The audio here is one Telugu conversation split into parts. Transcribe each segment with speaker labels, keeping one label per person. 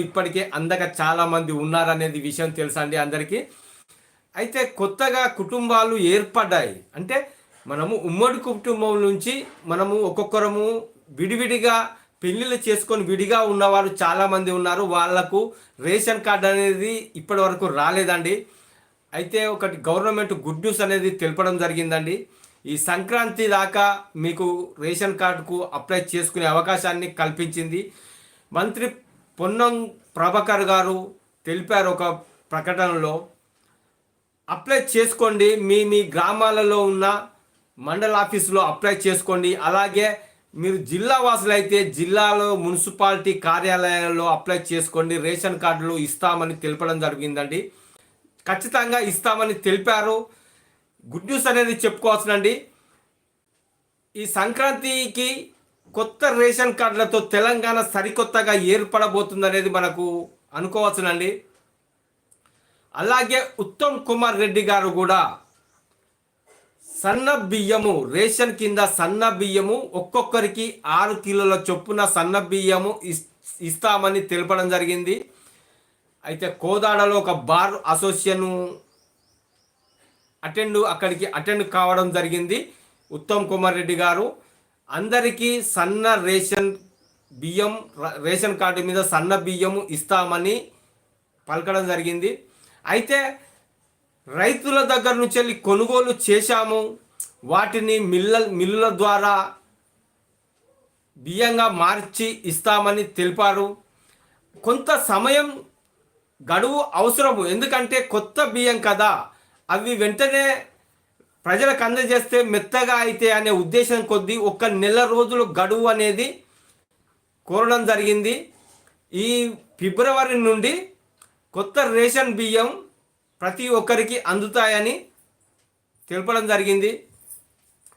Speaker 1: ఇప్పటికే అందక చాలా మంది ఉన్నారనేది విషయం తెలుసా అండి అందరికీ. అయితే కొత్తగా కుటుంబాలు ఏర్పడ్డాయి. అంటే మనము ఉమ్మడి కుటుంబం నుంచి మనము ఒక్కొక్కరము విడివిడిగా పెళ్ళిళ్ళు చేసుకొని విడిగా ఉన్నవారు చాలామంది ఉన్నారు. వాళ్ళకు రేషన్ కార్డు అనేది ఇప్పటి వరకు రాలేదండి. అయితే ఒకటి గవర్నమెంట్ గుడ్ న్యూస్ అనేది తెలపడం జరిగిందండి. ఈ సంక్రాంతి దాకా మీకు రేషన్ కార్డుకు అప్లై చేసుకునే అవకాశాన్ని కల్పించింది. మంత్రి పొన్నం ప్రభాకర్ గారు తెలిపారు ఒక ప్రకటనలో అప్లై చేసుకోండి మీ మీ గ్రామాలలో ఉన్న మండల ఆఫీసులో అప్లై చేసుకోండి. అలాగే మీరు జిల్లా వాసులైతే జిల్లాలో మున్సిపాలిటీ కార్యాలయాల్లో అప్లై చేసుకోండి. రేషన్ కార్డులు ఇస్తామని తెలపడం జరిగిందండి. ఖచ్చితంగా ఇస్తామని తెలిపారు. గుడ్ న్యూస్ అనేది చెప్పుకోవచ్చునండి ఈ సంక్రాంతికి కొత్త రేషన్ కార్డులతో తెలంగాణ సరికొత్తగా ఏర్పడబోతుందనేది మనకు అనుకోవచ్చునండి. అలాగే ఉత్తమ్ కుమార్ రెడ్డి గారు కూడా సన్న బియ్యము రేషన్ కింద సన్న బియ్యము ఒక్కొక్కరికి ఆరు కిలోల చొప్పున సన్న బియ్యము ఇస్తామని తెలపడం జరిగింది. అయితే కోదాడలో ఒక బార్ అసోసియేషన్ అటెండ్ అక్కడికి అటెండ్ కావడం జరిగింది ఉత్తమ్ కుమార్ రెడ్డి గారు. అందరికీ సన్న రేషన్ బియ్యం రేషన్ కార్డు మీద సన్న బియ్యం ఇస్తామని పలకడం జరిగింది. అయితే రైతుల దగ్గర నుంచి వెళ్ళి కొనుగోలు చేశాము. వాటిని మిల్ల మిల్లుల ద్వారా బియ్యంగా మార్చి ఇస్తామని తెలిపారు. కొంత సమయం గడువు అవసరము. ఎందుకంటే కొత్త బియ్యం కదా. అవి వెంటనే ప్రజలకు అందజేస్తే మెత్తగా అయితే అనే ఉద్దేశం కొద్దీ ఒక్క నెల రోజులు గడువు అనేది కోరడం జరిగింది. ఈ ఫిబ్రవరి నుండి కొత్త రేషన్ బియ్యం ప్రతి ఒక్కరికి అందుతాయని తెలపడం జరిగింది.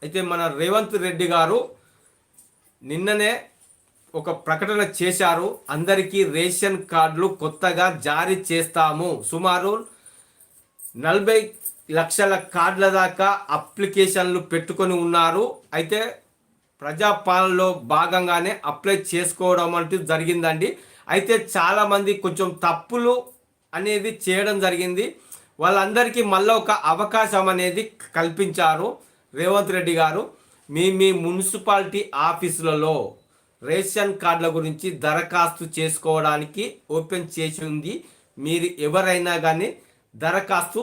Speaker 1: అయితే మన రేవంత్ రెడ్డి గారు నిన్ననే ఒక ప్రకటన చేశారు. అందరికీ రేషన్ కార్డులు కొత్తగా జారీ చేస్తాము. సుమారు నలభై లక్షల కార్డుల దాకా అప్లికేషన్లు పెట్టుకొని ఉన్నారు. అయితే ప్రజాపాలనలో భాగంగానే అప్లై చేసుకోవడం అంటూ జరిగిందండి. అయితే చాలామంది కొంచెం తప్పులు అనేది చేయడం జరిగింది. వాళ్ళందరికీ మళ్ళీ ఒక అవకాశం అనేది కల్పించారు రేవంత్ రెడ్డి గారు. మీ మీ మున్సిపాలిటీ ఆఫీసులలో రేషన్ కార్డుల గురించి దరఖాస్తు చేసుకోవడానికి ఓపెన్ చేసి ఉంది. మీరు ఎవరైనా కానీ దరఖాస్తు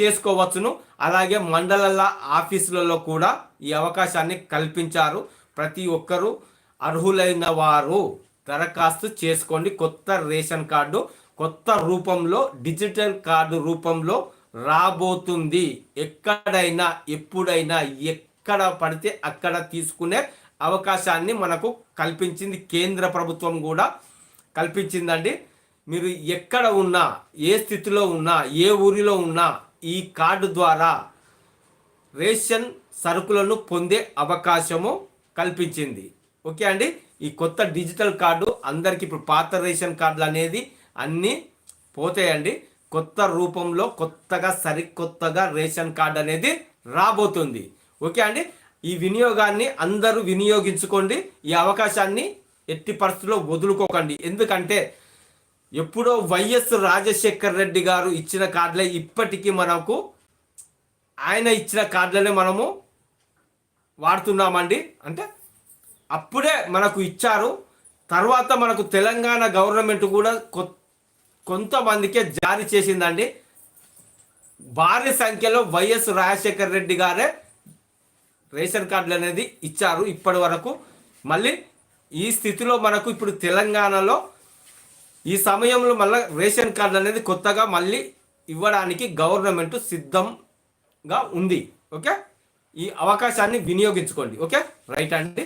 Speaker 1: చేసుకోవచ్చును. అలాగే మండలాల ఆఫీసులలో కూడా ఈ అవకాశాన్ని కల్పించారు. ప్రతి ఒక్కరూ అర్హులైన వారు. దరఖాస్తు చేసుకోండి. కొత్త రేషన్ కార్డు కొత్త రూపంలో డిజిటల్ కార్డు రూపంలో రాబోతుంది. ఎక్కడైనా ఎప్పుడైనా ఎక్కడ పడితే అక్కడ తీసుకునే అవకాశాన్ని మనకు కల్పించింది కేంద్ర ప్రభుత్వం కూడా కల్పించిందండి. మీరు ఎక్కడ ఉన్నా ఏ స్థితిలో ఉన్నా ఏ ఊరిలో ఉన్నా ఈ కార్డు ద్వారా రేషన్ సరుకులను పొందే అవకాశము కల్పించింది. ఓకే అండి? ఈ కొత్త డిజిటల్ కార్డు అందరికి ఇప్పుడు పాత రేషన్ కార్డులు అనేది అన్నీ పోతాయండి. కొత్త రూపంలో కొత్తగా సరికొత్తగా రేషన్ కార్డు అనేది రాబోతుంది. ఓకే అండి? ఈ వినియోగాన్ని అందరూ వినియోగించుకోండి. ఈ అవకాశాన్ని ఎట్టి పరిస్థితుల్లో వదులుకోకండి. ఎందుకంటే ఎప్పుడో వైఎస్ రాజశేఖర్ రెడ్డి గారు ఇచ్చిన కార్డులే ఇప్పటికీ మనకు ఆయన ఇచ్చిన కార్డులనే మనము వాడుతున్నామండి. అంటే అప్పుడే మనకు ఇచ్చారు. తర్వాత మనకు తెలంగాణ గవర్నమెంట్ కూడా కొంతమందికే జారీ చేసిందండి. భారీ సంఖ్యలో వైఎస్ రాజశేఖర్ రెడ్డి గారే రేషన్ కార్డులు అనేది ఇచ్చారు ఇప్పటి వరకు. మళ్ళీ ఈ స్థితిలో మనకు ఇప్పుడు తెలంగాణలో ఈ సమయంలో మళ్ళీ రేషన్ కార్డు అనేది కొత్తగా మళ్ళీ ఇవ్వడానికి గవర్నమెంట్ సిద్ధంగా ఉంది. ఓకే? ఈ అవకాశాన్ని వినియోగించుకోండి. ఓకే? రైట్ అండి.